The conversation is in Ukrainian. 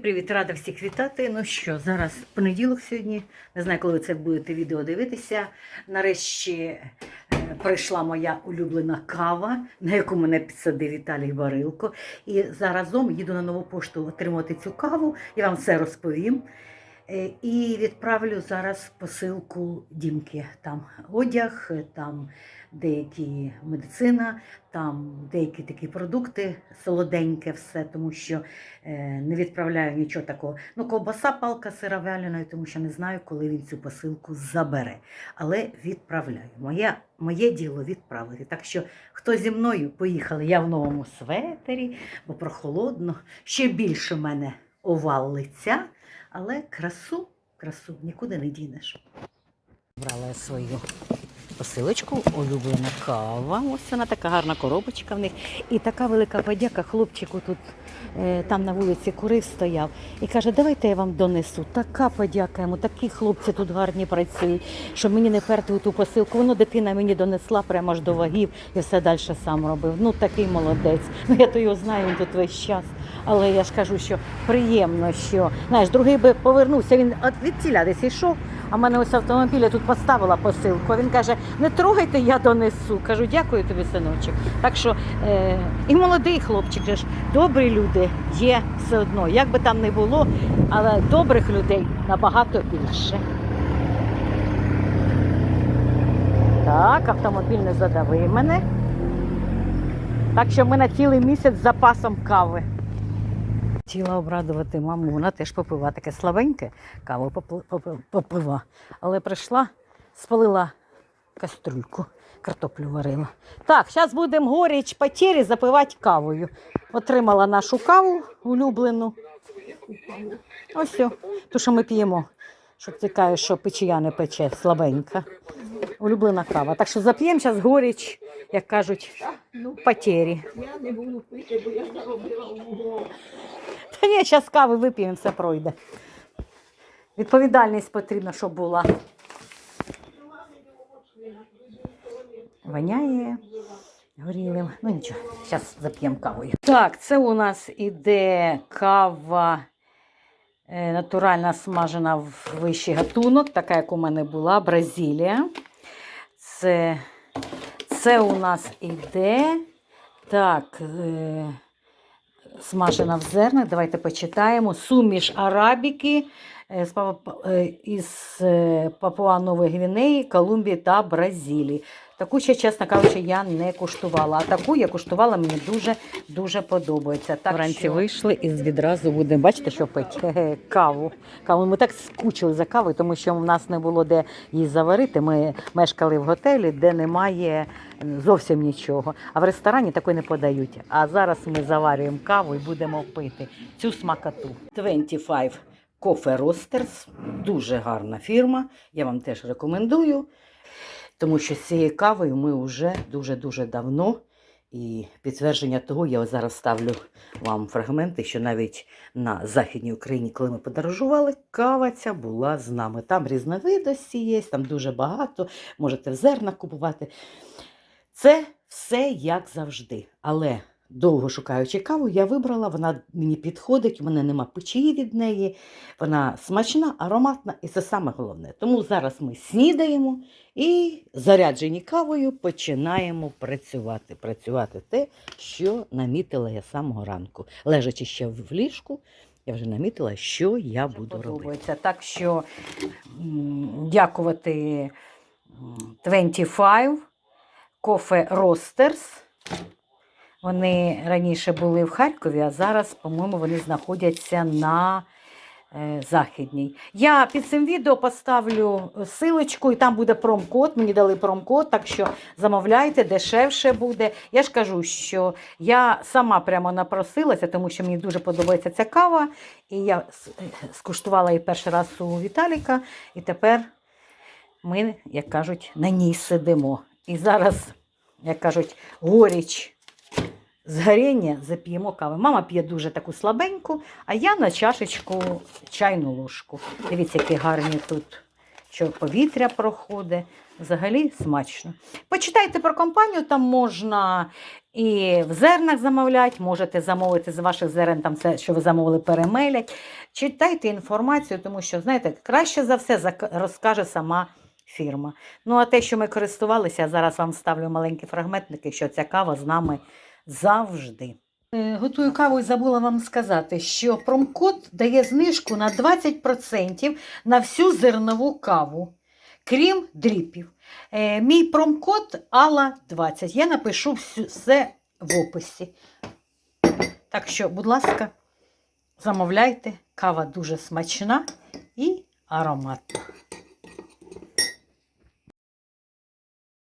Привіт, рада всіх вітати. Ну що, зараз понеділок сьогодні. Не знаю, коли ви це будете відео дивитися. Нарешті е, прийшла моя улюблена кава, на яку мене підсадив Віталій Барилко. І заразом їду на нову пошту отримати цю каву. Я вам все розповім. Е, І відправлю зараз посилку Дімки. Там одяг, там деякі медицина, там деякі такі продукти, солоденьке все, тому що е, не відправляю нічого такого. Ну, ковбаса, палка сира вяленої, тому що не знаю, коли він цю посилку забере. Але відправляю. Моє, моє діло відправити. Так що, хто зі мною поїхали, я в новому светері, бо прохолодно. Ще більше мене овал лиця, але красу, красу нікуди не дінеш. Брала свою посилочку, улюблена кава. Ось вона така гарна коробочка в них. І така велика подяка хлопчику тут е, там на вулиці курив, стояв. І каже, давайте я вам донесу. Така подяка йому, такі хлопці тут гарні працюють, що мені не перти у ту посилку. Воно дитина мені донесла прямо аж до вагів і все далі сам робив. Ну такий молодець. Ну я то його знаю, він тут весь час. Але я ж кажу, що приємно, що знаєш, другий би повернувся. Він від ціля десь йшов. А в мене ось автомобіль я тут поставила посилку. Він каже: не трогайте, я донесу. Кажу, дякую тобі, синочок. Так що е, і молодий хлопчик, ж, добрі люди є все одно. Як би там не було, але добрих людей набагато більше. Так, автомобіль не задавив мене. Так що ми на цілий місяць з запасом кави. Хотіла обрадувати маму, вона теж попива таке слабеньке, каву попли- попи- попива. Але прийшла, спалила кастрюльку, картоплю варила. Так, зараз будемо горіч потері запивати кавою. Отримала нашу каву улюблену. Ось все, ту, що ми п'ємо. Щоб кажеш, що печія не пече, слабенька. Улюблена кава. Так що зап'ємо зараз горіч, як кажуть, потері. Я не буду пити, бо я заробила умову. Ні, зараз кави вип'ємо, все пройде. Відповідальність потрібна, щоб була. Воняє горілим. Ну нічого, зараз зап'ємо кавою. Так, це у нас іде кава е, натуральна смажена в вищий гатунок, така, як у мене була, Бразилія. Це, це у нас іде. Так. Е, смажена в зернах. Давайте почитаємо. Суміш арабіки із е, Папуа Нової Гвінеї, Колумбії та Бразилії. Таку ще, чесно кажучи, я не куштувала. А таку я куштувала, мені дуже-дуже подобається. Так Вранці що- вийшли і відразу будемо, бачите, що пить каву. каву. Ми так скучили за кавою, тому що в нас не було де її заварити. Ми мешкали в готелі, де немає зовсім нічого. А в ресторані такої не подають. А зараз ми заварюємо каву і будемо пити цю смакоту. 25 Coffee Roasters. Дуже гарна фірма. Я вам теж рекомендую. Тому що з цією кавою ми вже дуже-дуже давно. І підтвердження того, я зараз ставлю вам фрагменти, що навіть на Західній Україні, коли ми подорожували, кава ця була з нами. Там різновидності є, там дуже багато, можете в зернах купувати. Це все як завжди. Але довго шукаючи каву, я вибрала, вона мені підходить, у мене нема печії від неї, вона смачна, ароматна і це саме головне. Тому зараз ми снідаємо і заряджені кавою починаємо працювати. Працювати те, що намітила я з самого ранку. Лежачи ще в ліжку, я вже намітила, що я буду робити. Так що дякувати м, 25 Coffee Roasters. Вони раніше були в Харкові, а зараз, по-моєму, вони знаходяться на е, Західній. Я під цим відео поставлю силочку, і там буде промкод. Мені дали промкод, так що замовляйте, дешевше буде. Я ж кажу, що я сама прямо напросилася, тому що мені дуже подобається ця кава. І я скуштувала її перший раз у Віталіка, і тепер ми, як кажуть, на ній сидимо. І зараз, як кажуть, горіч згоріння зап'ємо кави. Мама п'є дуже таку слабеньку, а я на чашечку чайну ложку. Дивіться, які гарні тут що повітря проходить. Взагалі смачно. Почитайте про компанію, там можна і в зернах замовляти, можете замовити з ваших зерен, там це, що ви замовили, перемелять. Читайте інформацію, тому що, знаєте, краще за все розкаже сама фірма. Ну, а те, що ми користувалися, я зараз вам ставлю маленькі фрагментники, що ця кава з нами завжди. Е, Готую каву і забула вам сказати, що промкод дає знижку на 20% на всю зернову каву, крім дріпів. Е, Мій промкод АЛА20. Я напишу все в описі. Так що, будь ласка, замовляйте. Кава дуже смачна і ароматна.